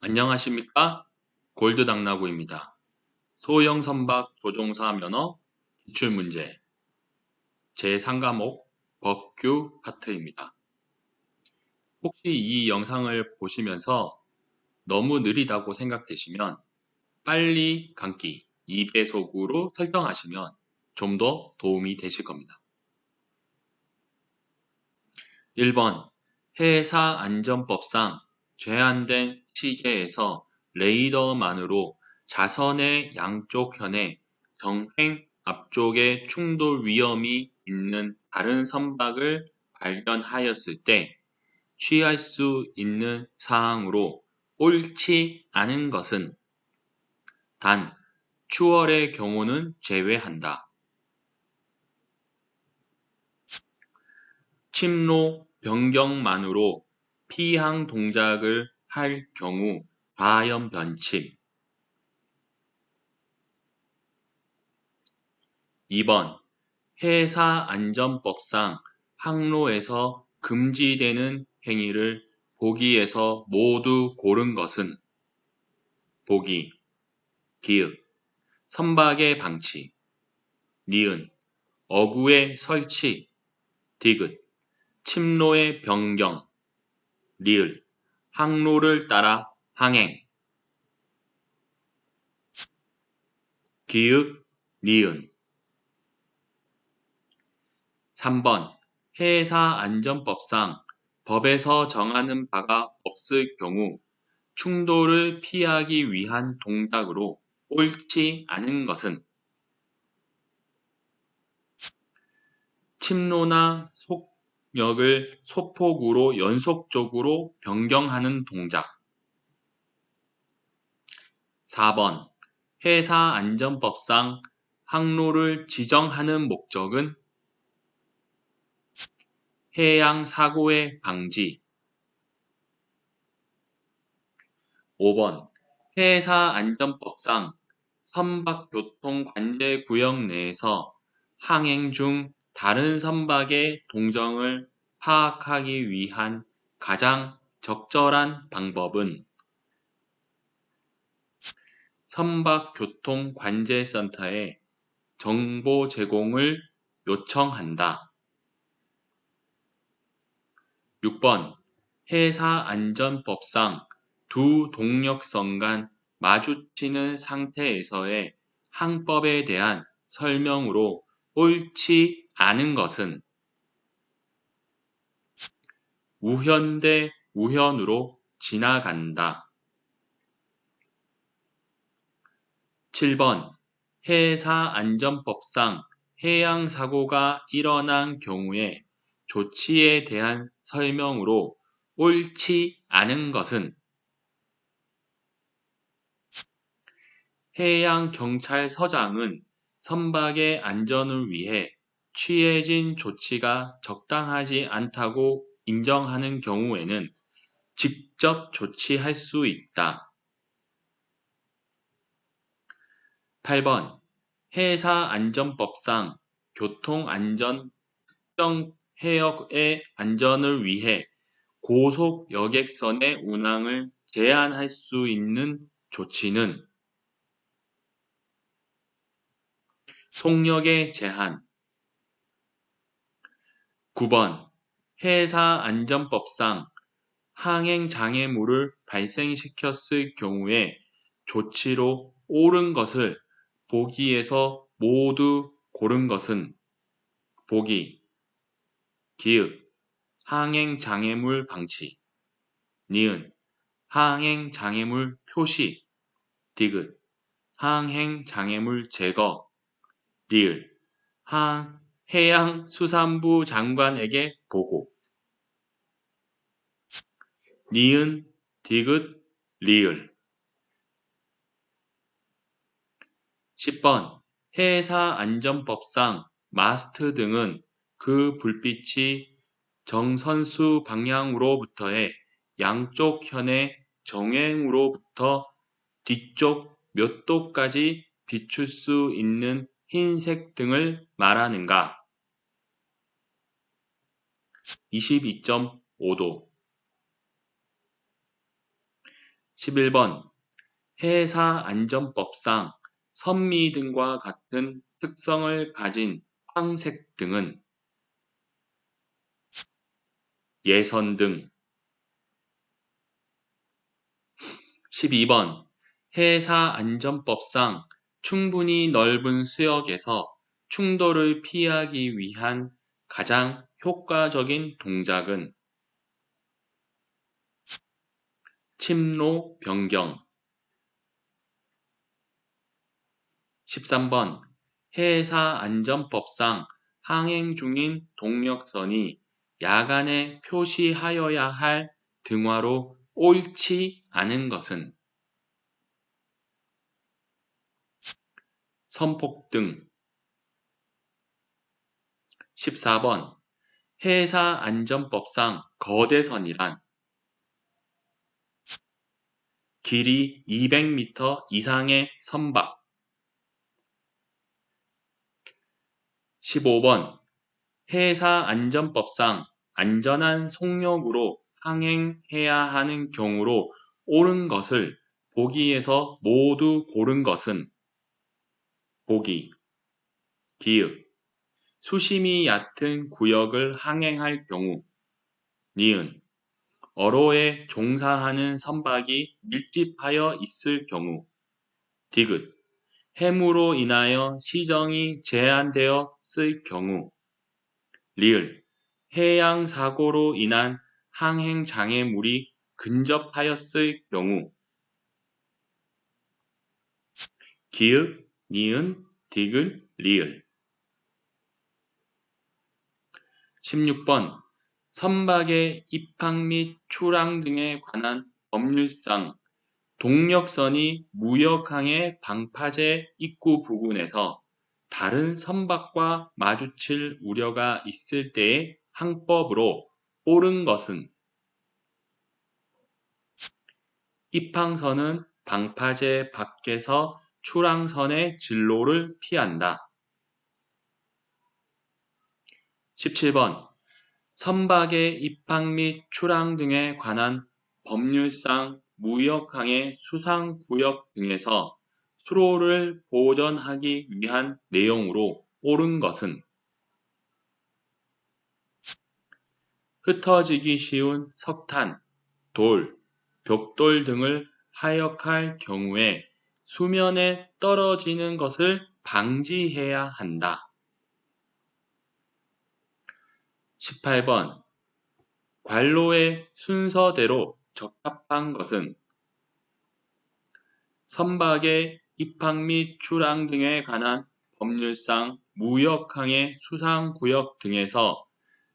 안녕하십니까? 골드 당나구입니다. 소형 선박 조종사 면허 기출 문제 제3과목 법규 파트입니다. 혹시 이 영상을 보시면서 너무 느리다고 생각되시면 빨리 감기 2배속으로 설정하시면 좀 더 도움이 되실 겁니다. 1번 해사안전법상 제한된 시계에서 레이더만으로 자선의 양쪽 현에 정행 앞쪽에 충돌 위험이 있는 다른 선박을 발견하였을 때 취할 수 있는 사항으로 옳지 않은 것은 단 추월의 경우는 제외한다. 침로 변경만으로 피항 동작을 할 경우 과연 변침 2번 해사안전법상 항로에서 금지되는 행위를 보기에서 모두 고른 것은 보기, 기읍, 선박의 방치, 니은, 어구의 설치, 디귿, 침로의 변경, 리을, 항로를 따라 항행. 기읍, 니은. 3번 해사안전법상 법에서 정하는 바가 없을 경우 충돌을 피하기 위한 동작으로 옳지 않은 것은 침로나 속 력을 소폭으로 연속적으로 변경하는 동작. 4번 해사안전법상 항로를 지정하는 목적은 해양 사고의 방지. 5번 해사안전법상 선박교통관제구역 내에서 항행 중 다른 선박의 동정을 파악하기 위한 가장 적절한 방법은 선박교통관제센터에 정보 제공을 요청한다. 6번 해사안전법상 두 동력선 간 마주치는 상태에서의 항법에 대한 설명으로 옳지 않은 것은 우현 대 우현으로 지나간다. 7번 해사 안전법상 해양 사고가 일어난 경우에 조치에 대한 설명으로 옳지 않은 것은 해양 경찰서장은 선박의 안전을 위해 취해진 조치가 적당하지 않다고 인정하는 경우에는 직접 조치할 수 있다. 8번 해사안전법상 교통안전 특정 해역의 안전을 위해 고속 여객선의 운항을 제한할 수 있는 조치는 속력의 제한 9번. 해사안전법상 항행장애물을 발생시켰을 경우에 조치로 옳은 것을 보기에서 모두 고른 것은 보기, 기읍, 항행장애물 방치, 니은, 항행장애물 표시, 디귿, 항행장애물 제거, 리을, 항, 해양수산부 장관에게 보고, 니은, 디귿, 리을. 10번. 해사안전법상 마스트 등은 그 불빛이 정선수 방향으로부터의 양쪽 현의 정행으로부터 뒤쪽 몇 도까지 비출 수 있는 흰색 등을 말하는가? 22.5도. 11번 회사 안전법상 선미 등과 같은 특성을 가진 황색 등은 예선 등. 12번 회사 안전법상 충분히 넓은 수역에서 충돌을 피하기 위한 가장 효과적인 동작은 침로 변경. 13번. 회사 안전법상 항행 중인 동력선이 야간에 표시하여야 할 등화로 옳지 않은 것은 선폭등. 14번 회사 안전법상 거대선이란 길이 200m 이상의 선박. 15번. 회사 안전법상 안전한 속력으로 항행해야 하는 경우로 옳은 것을 보기에서 모두 고른 것은 보기, 기읍, 수심이 얕은 구역을 항행할 경우 니은, 어로에 종사하는 선박이 밀집하여 있을 경우 디귿, 해무로 인하여 시정이 제한되었을 경우 리을, 해양 사고로 인한 항행 장애물이 근접하였을 경우 기읍, 니은, 디귿, 리을 16번 선박의 입항 및 출항 등에 관한 법률상 동력선이 무역항의 방파제 입구 부근에서 다른 선박과 마주칠 우려가 있을 때의 항법으로 옳은 것은 입항선은 방파제 밖에서 출항선의 진로를 피한다. 17번 선박의 입항 및 출항 등에 관한 법률상 무역항의 수상구역 등에서 수로를 보전하기 위한 내용으로 옳은 것은 흩어지기 쉬운 석탄, 돌, 벽돌 등을 하역할 경우에 수면에 떨어지는 것을 방지해야 한다. 18번. 관로의 순서대로 적합한 것은 선박의 입항 및 출항 등에 관한 법률상 무역항의 수상구역 등에서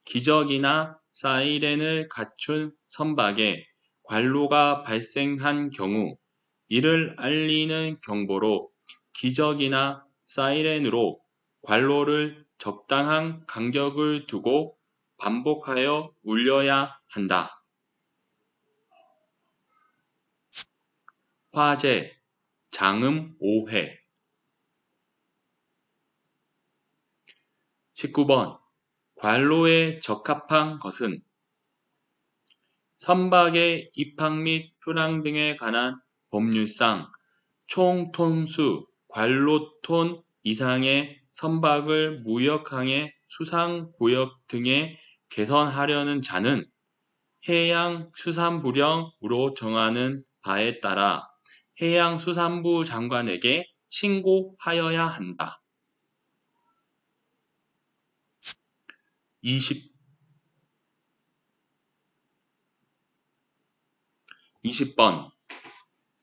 기적이나 사이렌을 갖춘 선박에 관로가 발생한 경우 이를 알리는 경보로 기적이나 사이렌으로 관로를 적당한 간격을 두고 반복하여 울려야 한다. 화재, 장음 5회 19번 관로에 적합한 것은 선박의 입항 및 출항 등에 관한 법률상 총 톤수 관로톤 이상의 선박을 무역항의 수상구역 등에 개선하려는 자는 해양수산부령으로 정하는 바에 따라 해양수산부 장관에게 신고하여야 한다. 20 20번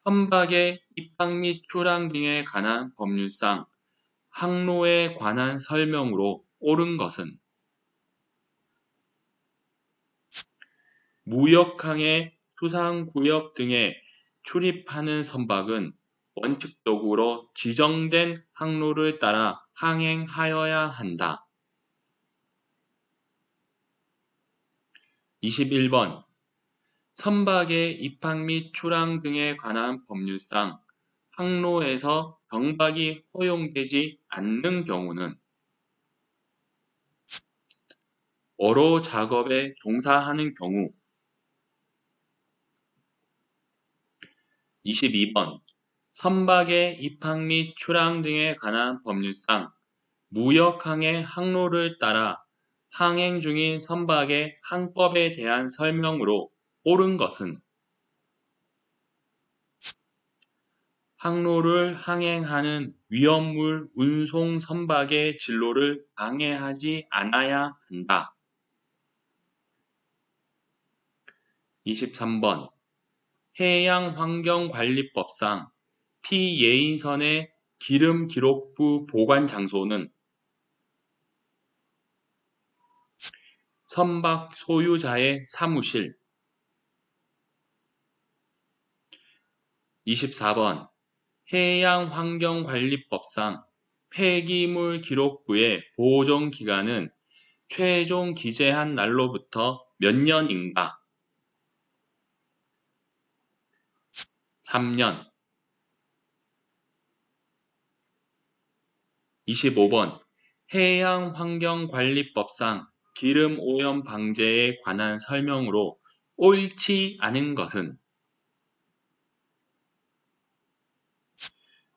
선박의 입항 및 출항 등에 관한 법률상 항로에 관한 설명으로 옳은 것은 무역항의 수상구역 등에 출입하는 선박은 원칙적으로 지정된 항로를 따라 항행하여야 한다. 21번 선박의 입항 및 출항 등에 관한 법률상 항로에서 경박이 허용되지 않는 경우는 어로 작업에 종사하는 경우 22번. 선박의 입항 및 출항 등에 관한 법률상 무역항의 항로를 따라 항행 중인 선박의 항법에 대한 설명으로 옳은 것은? 항로를 항행하는 위험물 운송 선박의 진로를 방해하지 않아야 한다. 23번 해양환경관리법상 피예인선의 기름 기록부 보관 장소는 선박 소유자의 사무실 24번 해양환경관리법상 폐기물 기록부의 보존 기간은 최종 기재한 날로부터 몇 년인가? 3년. 25번. 해양환경관리법상 기름 오염 방제에 관한 설명으로 옳지 않은 것은?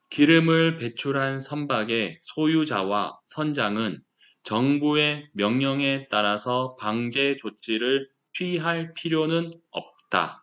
기름을 배출한 선박의 소유자와 선장은 정부의 명령에 따라서 방제 조치를 취할 필요는 없다.